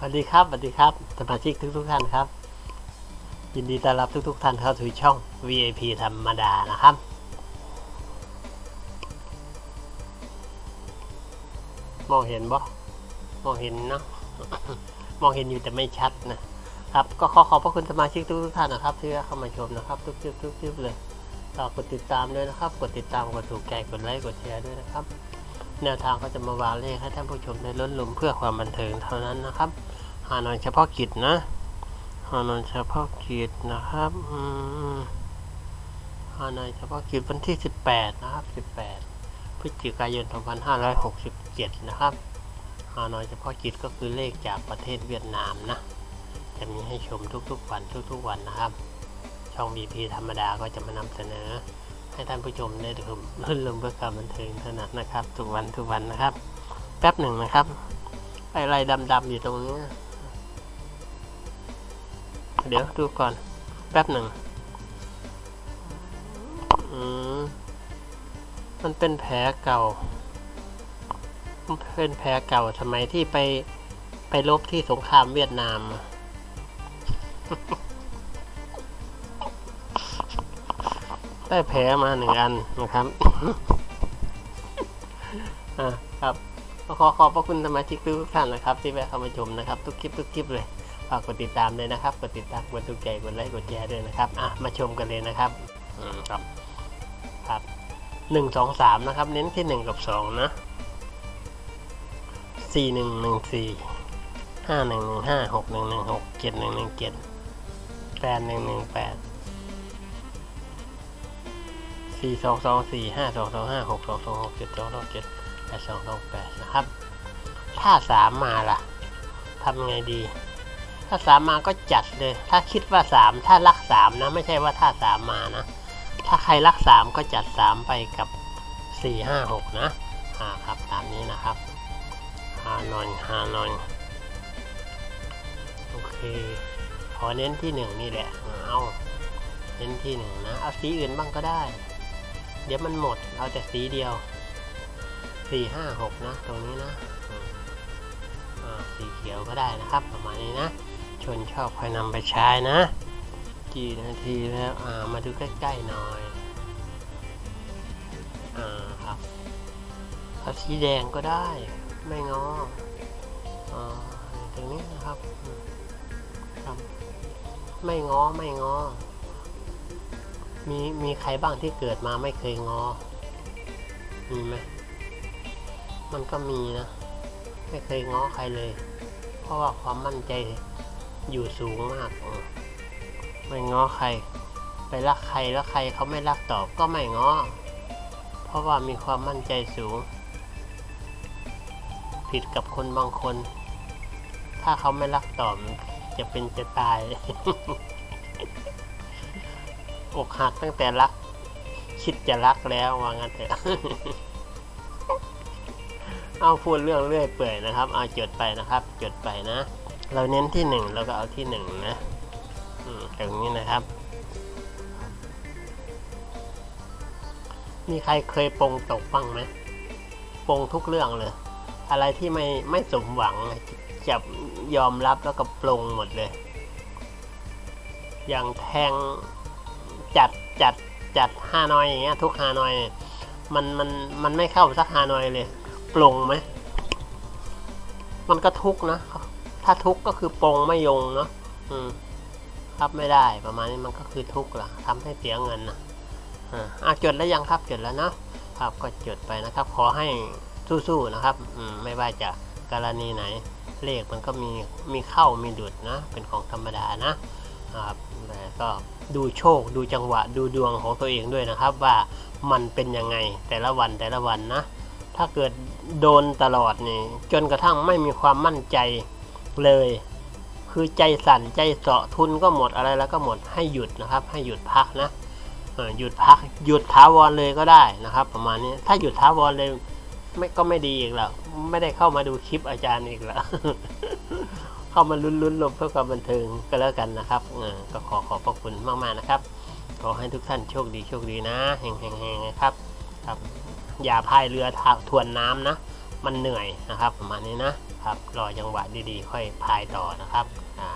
สวัสดีครับสวัสดีครับสมาชิกทุกทุกท่านครับ ยินดีต้อนรับทุกทุกท่านเข้าสู่ช่อง VIP ธรรมดานะครับ มองเห็นบ่มองเห็นเนาะมองเห็นอยู่แต่ไม่ชัดนะครับ ก็ขอขอบพระคุณสมาชิกทุกทุกท่านนะครับ ที่เข้ามาชมนะครับ ทุกทิปทุกทิปเลยฝากกดติดตามด้วยนะครับ กดติดตาม กดถูกใจ กดไลค์ กดแชร์ด้วยนะครับ แนวทางก็จะมาวางเลขให้ท่านผู้ชมได้ล้นหลุมเพื่อความบันเทิงเท่านั้นนะครับ หานอนเฉพาะกิจนะหานอนเฉพาะกิจนะครับอืมหานอนเฉพาะกิจวันที่ 18 นะครับ 18 พฤศจิกายน 2567 นะครับฮานอยเฉพาะกิจก็คือเลขจากประเทศเวียดนามนะ จะมีให้ชมทุกๆวันทุกๆวันนะครับ ช่อง BP ธรรมดาก็จะมานำเสนอ ให้ท่านผู้ชมได้ดูลื่นลมเพื่อความบันเทิงเท่านั้นนะครับ ทุกวันทุกวันนะครับ แป๊บหนึ่งนะครับอะไรดำๆอยู่ตรงนี้ เดี๋ยวดูก่อน แป๊บหนึ่งมมันเป็นแผลเก่า เป็นแผลเก่าทำไมที่ไปไปลบที่สงครามเวียดนาม ได้แผลมาหนึ่งอันนะครับ อ่าครับขอขอบพระคุณสมาชิกทุกท่านนะครับ ที่แวะเข้ามาชมนะครับ ทุกคลิปทุกคลิปเลย ฝากกดติดตามเลยนะครับ กดติดตาม กดถูกใจ กดไลค์ กดแชร์ด้วยนะครับ อะ มาชมกันเลยนะครับ อืมครับ ครับหนึ่งสองสามนะครับ เน้นที่หนึ่งกับสองนะสี่หนึ่งหนึ่งสี่ห้าหนึ่งหนึ่งห้าหกหนึ่งหนึ่งหกเจ็ดหนึ่งหนึ่งเจ็ดแปดหนึ่งหนึ่งแปดสี่สองสองสี่ห้าสองสองห้าหกสองสองหกเจ็ดสองสองเจ็ดแปดสองสองแปดนะครับ ถ้าสามมาล่ะทำไงดี ถ้าสามมาก็จัดเลย ถ้าคิดว่าสามถ้ารักสามนะ ไม่ใช่ว่าถ้าสามมานะ ถ้าใครรักสามก็จัดสามไปกับสี่ห้าหกนะอ่าครับตามนี้นะครับฮานอนฮานอนโอเค ขอเน้นที่หนึ่งนี่แหละเอาเน้นที่หนึ่งนะ เอาสีอื่นบ้างก็ได้ เดี๋ยวมันหมด เอาแต่สีเดียวสี่ห้าหกนะ ตรงนี้นะสีเขียวก็ได้นะครับ ประมาณนี้นะ นชอบคอยนำไปใช้นะ กี่นาทีแล้วอ่ามาดูใกล้ๆหน่อยอ่าครับเอาสีแดงก็ได้ ไม่งออ่าตรงนี้นะครับครับไม่งอไม่งอ มีมีใครบ้างที่เกิดมาไม่เคยงอ มีไหมมันก็มีนะ ไม่เคยง้อใครเลย เพราะว่าความมั่นใจ อยู่สูงมากไม่ง้อใคร ไปรักใครแล้วใครเขาไม่รักตอบก็ไม่ง้อ เพราะว่ามีความมั่นใจสูง ผิดกับคนบางคน ถ้าเขาไม่รักตอบจะเป็นจะตายอกหักตั้งแต่รัก คิดจะรักแล้วว่างั้นเถอะเอาพูดเรื่องเรื่อยเปื่อยนะครับ เอาจดไปนะครับ จดไปนะ เราเน้นที่หนึ่งเราก็เอาที่หนึ่งนะอืมตรงนี้นะครับ มีใครเคยปรงตกบ้างไหมปรงทุกเรื่องเลย อะไรที่ไม่ไม่สมหวังจะยอมรับแล้วก็ปรงหมดเลย อย่างแทงจัดจัดจัดฮานอยอย่างเงี้ยทุกฮานอย มันมันมันไม่เข้าสักฮานอยเลยปลงไหมมันก็ทุกนะ ถ้าทุกข์ก็คือปลงไม่ยงเนาะอืมครับไม่ได้ประมาณนี้มันก็คือทุกข์ล่ะทำให้เสียเงินนะอ่าจดแล้วยังครับจดแล้วนะครับก็จดไปนะครับ ขอให้สู้ๆนะครับอืมไม่ว่าจะกรณีไหน เลขมันก็มีมีเข้ามีดุดนะ เป็นของธรรมดานะครับแต่ก็ดูโชคดูจังหวะดูดวงของตัวเองด้วยนะครับ ว่ามันเป็นยังไงแต่ละวันแต่ละวันนะ ถ้าเกิดโดนตลอดนี่จนกระทั่งไม่มีความมั่นใจ เลย คือใจสั่นใจเสาะทุนก็หมดอะไรแล้วก็หมดให้หยุดนะครับ ให้หยุดพักนะหยุดพักหยุดท้าวรเลยก็ได้นะครับ ประมาณนี้ถ้าหยุดท้าวรเลยไม่ก็ไม่ดีอีกแล้วไม่ได้เข้ามาดูคลิปอาจารย์อีกแล้วเข้ามาลุ้นๆลมเพื่อความบันเทิงก็แล้วกันนะครับก็ขอขอบพระคุณมากๆนะครับ ขอให้ทุกท่านโชคดีโชคดีนะเฮงๆนะครับครับ อย่าพายเรือทะทวนน้ำนะ มันเหนื่อยนะครับประมาณนี้นะครับรอจังหวะดีๆ ค่อยพายต่อนะครับอ่า